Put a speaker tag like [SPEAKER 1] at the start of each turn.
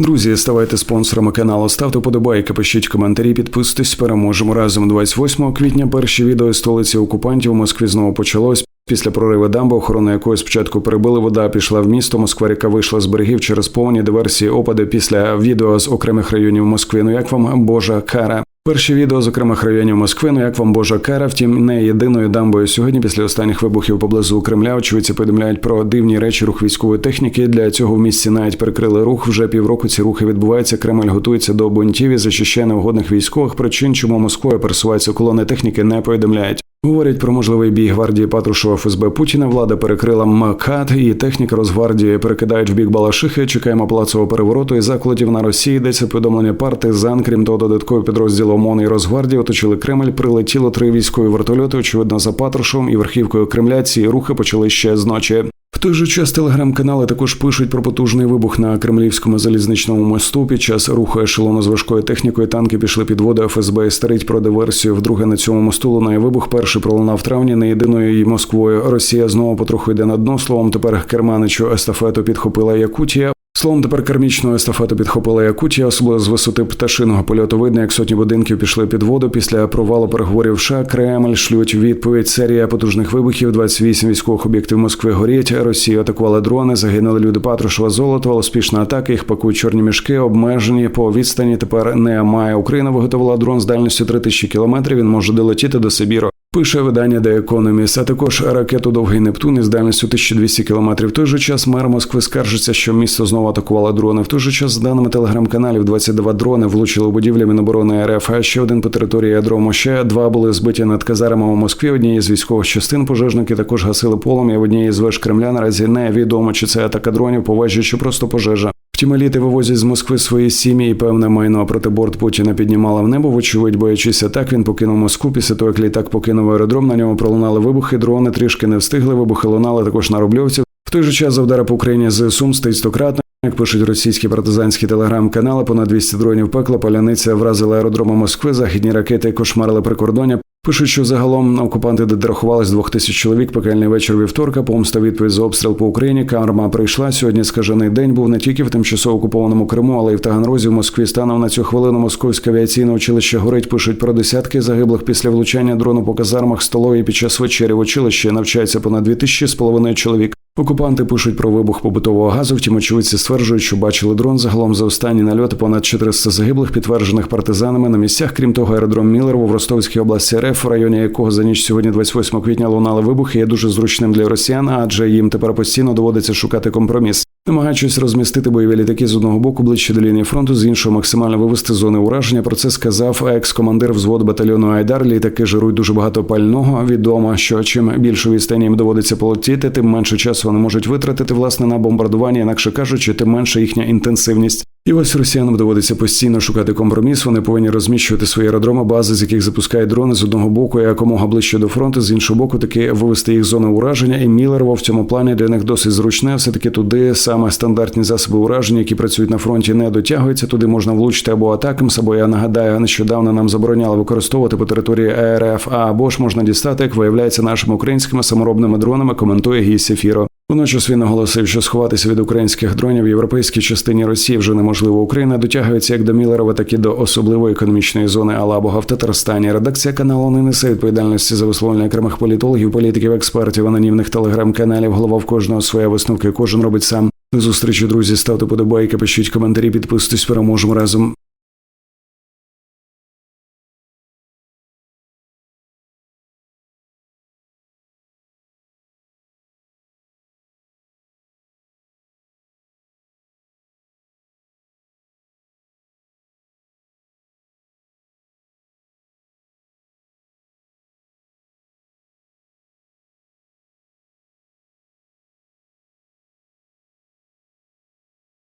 [SPEAKER 1] Друзі, ставайте спонсорами каналу, ставте подобайки, пишіть коментарі, підписуйтесь. Переможемо разом 28 квітня. Перші відео з столиці окупантів у Москві знову почалось. Після прориву дамби, охорона якої спочатку перебили, вода пішла в місто. Москва ріка вийшла з берегів через повні диверсії опади після відео з окремих районів Москви. Ну як вам Божа кара? Перші відео з окремих районів Москви, ну як вам Божа кара, втім, не єдиною дамбою сьогодні. Після останніх вибухів поблизу Кремля очевидці повідомляють про дивні речі рух військової техніки. Для цього в місці навіть перекрили рух. Вже півроку ці рухи відбуваються. Кремль готується до бунтів і зачищає неугодних військових причин, чому Москвою пересуваються колони техніки, не повідомляють. Говорять про можливий бій гвардії Патрушева ФСБ Путіна. Влада перекрила МКАД і техніка Росгвардії перекидають в бік Балашихи. Чекаємо плацового перевороту і закладів на Росії. Йдеться повідомлення партизан. Крім того, додаткові підрозділи ОМОН і Росгвардії оточили Кремль. Прилетіло три військові вертольоти. Очевидно, за Патрушевом і верхівкою Кремля. Ці рухи почали ще з ночі. В той же час телеграм-канали також пишуть про потужний вибух на кремлівському залізничному мосту. Під час руху ешелону з важкою технікою танки пішли під воду. ФСБ старить про диверсію. Вдруге на цьому мосту лунає вибух. Перший пролунав травні не єдиною її Москвою. Росія знову потроху йде на дно. Словом, тепер керманичу естафету підхопила Якутія. Словом, тепер кармічну естафету підхопила Якутія, особливо з висоти пташиного польоту видно, як сотні будинків пішли під воду. Після провалу переговорів США Кремль шлють відповідь. Серія потужних вибухів. 28 військових об'єктів Москви горять. Росія атакувала дрони. Загинули люди Патрушева золото. Успішна атака. Їх пакують чорні мішки, обмежені по відстані. Тепер немає. Україна виготовила дрон з дальністю 3000 кілометрів. Він може долетіти до Сибіру. Пише видання The Economist, а також ракету Довгий Нептун із дальністю 1200 кілометрів. В той же час мер Москви скаржиться, що місто знову атакувало дрони. В той же час, з даними телеграм-каналів, 22 дрони влучили у будівлі Міноборони РФ. А ще один по території адрому. Ще два були збиті над казармами у Москві. Однієї з військових частин пожежники також гасили полум'я. В однієї з веж Кремля наразі невідомо, чи це атака дронів, поважі, чи просто пожежа. Втім, еліти вивозять з Москви свої сім'ї і певне майно проти борт Путіна піднімала в небо. Вочевидь, боячись атак, він покинув Москву. Після того, як літак покинув аеродром, на ньому пролунали вибухи. Дрони трішки не встигли. Вибухи лунали також на рубльовці. В той же час за удари по Україні з Сум стоїть стократно. Як пишуть російські партизанські телеграм-канали, понад 200 дронів пекла паляниця вразила аеродроми Москви. Західні ракети кошмарили прикордоння. Пишуть, що загалом окупанти дорахували двох тисяч чоловік пекельний вечір вівторка. Помста відповідь за обстріл по Україні. Карма прийшла сьогодні. Скажений день був не тільки в тимчасово окупованому Криму, але й в Таганрозі в Москві. Станом на цю хвилину московське авіаційне училище горить. Пишуть про десятки загиблих після влучання дрону по казармах столові під час вечері в училищі навчається понад дві тисячі з половиною чоловік. Окупанти пишуть про вибух побутового газу. Втім, очевидці стверджують, що бачили дрон. Загалом за останні нальоти понад 400 загиблих, підтверджених партизанами на місцях. Крім того, аеродром Мілерово в Ростовській області РФ, в районі якого за ніч сьогодні, 28 квітня, лунали вибухи, є дуже зручним для росіян, адже їм тепер постійно доводиться шукати компроміс. Намагаючись розмістити бойові літаки з одного боку ближче до лінії фронту, з іншого максимально вивести зони ураження. Про це сказав екс-командир взводу батальйону Айдар. Літаки жирують дуже багато пального. Відомо, що чим більше відстані їм доводиться полетіти, тим менше часу вони можуть витратити власне на бомбардування, інакше кажучи, тим менше їхня інтенсивність. І ось росіянам доводиться постійно шукати компроміс. Вони повинні розміщувати свої аеродроми, бази, з яких запускають дрони з одного боку, якомога ближче до фронту, з іншого боку, таки вивести їх з зони ураження. І Міллерово в цьому плані для них досить зручне. Все таки туди саме стандартні засоби ураження, які працюють на фронті, не дотягуються. Туди можна влучити або атакам, або я нагадаю, нещодавно нам забороняли використовувати по території РФ, або ж можна дістати, як виявляється, нашими українськими саморобними дронами. Коментує Гіс Ефіро. Водночас він наголосив, що сховатися від українських дронів в європейській частині Росії вже неможливо. Україна дотягується як до Міллерова, так і до особливої економічної зони Алабога в Татарстані. Редакція каналу не несе відповідальності за висловлення окремих політологів, політиків, експертів, анонімних телеграм-каналів. Голова в кожного своя висновка. Кожен робить сам. До зустрічі, друзі. Ставте подобайки, пишіть коментарі, підписуйтесь. Переможемо разом.